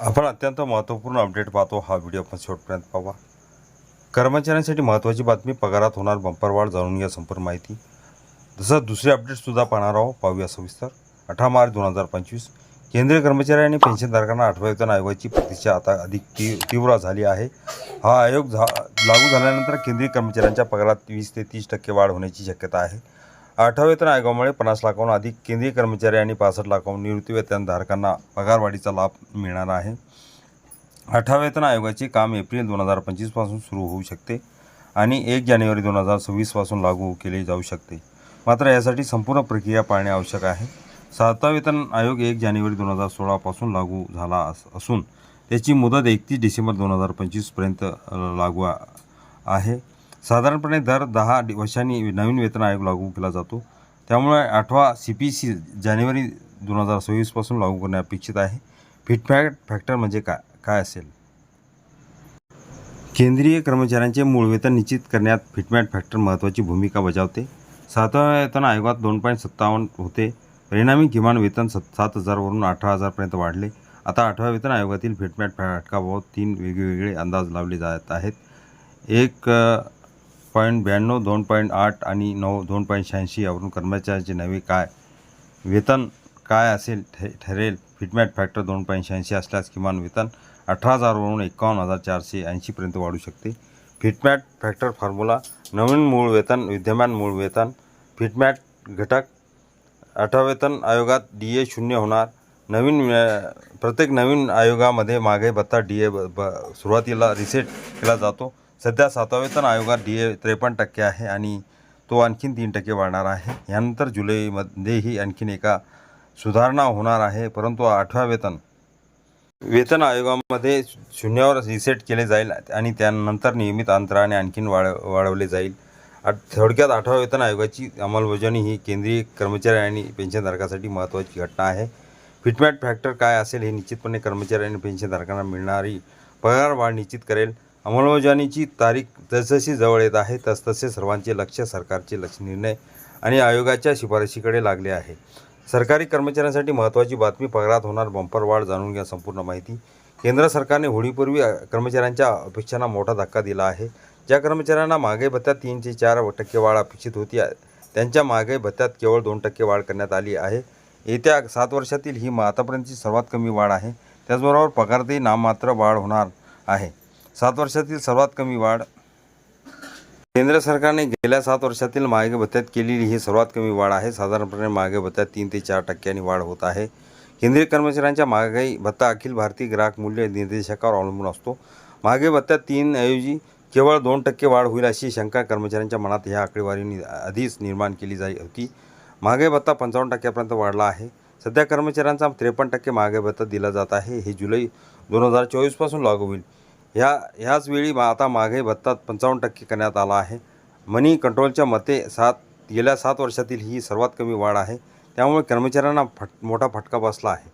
आपण अत्यंत महत्त्वपूर्ण अपडेट पाहतो. हा व्हिडिओ आपण शेवटपर्यंत पाहा. कर्मचाऱ्यांसाठी महत्त्वाची बातमी पगारात होणार बंपर वाढ जाणून घ्या संपूर्ण माहिती. तसंच दुसरे अपडेटसुद्धा पाहणार आहोत. पाहूया सविस्तर. अठरा मार्च दोन हजार पंचवीस. केंद्रीय कर्मचारी आणि पेन्शनधारकांना आठव्या वेतन आयोगाची प्रतीक्षा आता अधिक ती तीव्र झाली आहे. हा आयोग झा लागू झाल्यानंतर केंद्रीय कर्मचाऱ्यांच्या पगारात वीस ते तीस टक्के वाढ होण्याची शक्यता आहे. आठव्या वेतन आयोगामुळे पन्नास लाखाहून अधिक केंद्रीय कर्मचारी आणि पासष्ट लाखाहून निवृत्ती वेतनधारकांना पगारवाढीचा लाभ मिळणार आहे. आठव्या वेतन आयोगाचे काम एप्रिल दोन हजार पंचवीसपासून सुरू होऊ शकते आणि एक जानेवारी दोन हजार सव्वीसपासून लागू केले जाऊ शकते. मात्र यासाठी संपूर्ण प्रक्रिया पाळणे आवश्यक आहे. सातवा वेतन आयोग एक जानेवारी दोन हजार सोळापासून लागू झाला अस असून त्याची मुदत एकतीस डिसेंबर दोन हजार पंचवीसपर्यंत लागू आहे. साधारणपणे दर दहा वर्षांनी नवीन वेतन आयोग लागू केला जातो. त्यामुळे आठवा सी पी सी जानेवारी दोन हजार सव्वीसपासून लागू करणे अपेक्षित आहे. फिटफॅट फॅक्टर म्हणजे काय काय असेल? केंद्रीय कर्मचाऱ्यांचे मूळ वेतन निश्चित करण्यात फिटमॅट फॅक्टर महत्त्वाची भूमिका बजावते. सातव्या वेतन आयोगात दोन पॉईंट सत्तावन्न होते. परिणामी किमान वेतन सत सात हजारवरून अठरा हजारपर्यंत वाढले. आता आठव्या वेतन आयोगातील फिटमॅट फॅटकाबाबत तीन वेगवेगळे अंदाज लावले जात आहेत. एक पॉईंट ब्याण्णव दोन पॉईंट आठ आणि नऊ दोन पॉईंट शहाऐंशी यावरून कर्मचाऱ्यांचे नवे काय? वेतन काय असेल? ठे ठरेल. फिटमॅट फॅक्टर दोन पॉईंट शहाऐंशी असल्यास किमान वेतन अठरा हजारवरून एकावन्न हजार चारशे ऐंशीपर्यंत वाढू शकते. फिटमॅट फॅक्टर फॉर्म्युला नवीन मूळ वेतन विद्यमान मूळ वेतन फिटमॅट घटक आठवेतन वेतन आयोगात डी ए शून्य होणार नवीन प्रत्येक नवीन आयोगामध्ये मागे भत्ता डी ए ब ब सुरुवातीला रिसेट केला जातो. सध्या सातवा वेतन आयोगात डी ए त्रेपन्न टक्के आहे आणि तो आणखीन तीन टक्के वाढणार आहे. यानंतर जुलैमध्येही आणखीन एका सुधारणा होणार आहे परंतु आठव्या वेतन वेतन आयोगामध्ये शून्यावर रिसेट केले जाईल आणि त्यानंतर नियमित अंतराने आणखीन वाढ वाढवले जाईल. आठ थोडक्यात आठव्या वेतन आयोगाची अंमलबजावणी ही केंद्रीय कर्मचारी आणि पेन्शनधारकासाठी महत्त्वाची घटना आहे. फिटमॅट फॅक्टर काय असेल हे निश्चितपणे कर्मचारी आणि पेन्शनधारकांना मिळणारी पगार वाढ निश्चित करेल. अंमलबजावणीची तारीख जसजशी जवळ येत आहे तसतसे सर्वांचे लक्ष सरकारचे लक्ष निर्णय आणि आयोगाच्या शिफारशीकडे लागले आहे. सरकारी कर्मचाऱ्यांसाठी महत्त्वाची बातमी पगारात होणार बंपर वाढ जाणून घ्या संपूर्ण माहिती. केंद्र सरकारने होळीपूर्वी कर्मचाऱ्यांच्या अपेक्षांना मोठा धक्का दिला आहे. ज्या कर्मचाऱ्यांना मागे भत्त्यात तीन ते चार टक्के वाढ अपेक्षित होती त्यांच्या मागे भत्त्यात केवळ दोन टक्के वाढ करण्यात आली आहे. येत्या सात वर्षातील ही आतापर्यंतची सर्वात कमी वाढ आहे. त्याचबरोबर पगारातही नाममात्र वाढ होणार आहे. सात वर्षातील सर्वात कमी वाढ. केंद्र सरकारने गेल्या सात वर्षातील महागे भत्त्यात केलेली ही सर्वात कमी वाढ आहे. साधारणपणे मागे भत्त्यात तीन ते चार टक्क्यांनी वाढ होत आहे. केंद्रीय कर्मचाऱ्यांच्या महागाई भत्ता अखिल भारतीय ग्राहक मूल्य निर्देशकावर अवलंबून असतो. मागे भत्त्यात तीन ऐवजी केवळ दोन टक्के वाढ होईल अशी शंका कर्मचाऱ्यांच्या मनात ह्या आकडेवारीने आधीच निर्माण केली जाई होती. मागे भत्ता पंचावन्न टक्क्यापर्यंत वाढला आहे. सध्या कर्मचाऱ्यांचा त्रेपन्न टक्के मागे भत्ता दिला जात आहे. हे जुलै दोन हजार चोवीसपासून लागू होईल. ह्या ह्याच वेळी मा- आता मागे भत्ता पंचावन्न टक्के करण्यात आला आहे. मनी कंट्रोलच्या मते सात गेल्या सात वर्षातील ही सर्वात कमी वाढ आहे. त्यामुळे कर्मचाऱ्यांना फट मोठा फटका बसला आहे.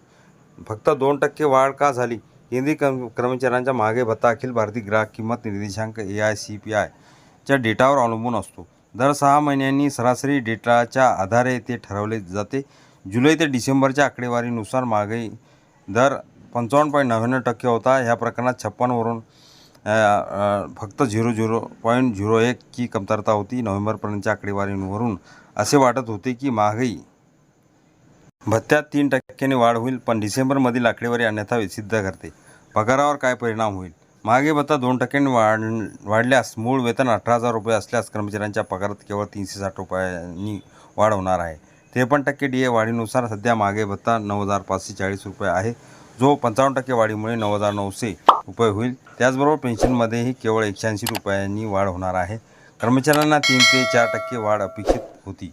फक्त दोन टक्के वाढ का झाली? केंद्रीय कर्म कर्मचाऱ्यांच्या मागे भत्ता अखिल भारतीय ग्राहक किंमत निर्देशांक ए आय सी पी आयच्या डेटावर अवलंबून असतो. दर सहा महिन्यांनी सरासरी डेटाच्या आधारे ते ठरवले जाते. जुलै ते डिसेंबरच्या आकडेवारीनुसार मागे दर पंचावन्न पॉईंट नव्याण्णव टक्के होता. ह्या प्रकरणात छप्पनवरून फक्त झिरो झिरो पॉईंट झिरो एकची कमतरता होती. नोव्हेंबरपर्यंतच्या आकडेवारीवरून असे वाटत होते की महागाई भत्त्यात तीन टक्क्यांनी वाढ होईल पण डिसेंबरमधील आकडेवारी अन्यथा सिद्ध करते. पगारावर काय परिणाम होईल? मागे भत्ता दोन टक्क्यांनी वाढ वाढल्यास मूळ वेतन अठरा हजार रुपये असल्यास कर्मचाऱ्यांच्या पगारात केवळ तीनशे साठ रुपयांनी वाढ होणार आहे. त्रेपन्न टक्के डी ए वाढीनुसार सध्या मागे भत्ता नऊ हजार पाचशे चाळीस रुपये आहे. जो पंचावन्न टक्के वाढीमुळे नऊ हजार नऊशे रुपये होईल. त्याचबरोबर पेन्शनमध्येही केवळ एकशे ऐंशी रुपयांनी वाढ होणार आहे. कर्मचाऱ्यांना तीन ते चार टक्के वाढ अपेक्षित होती.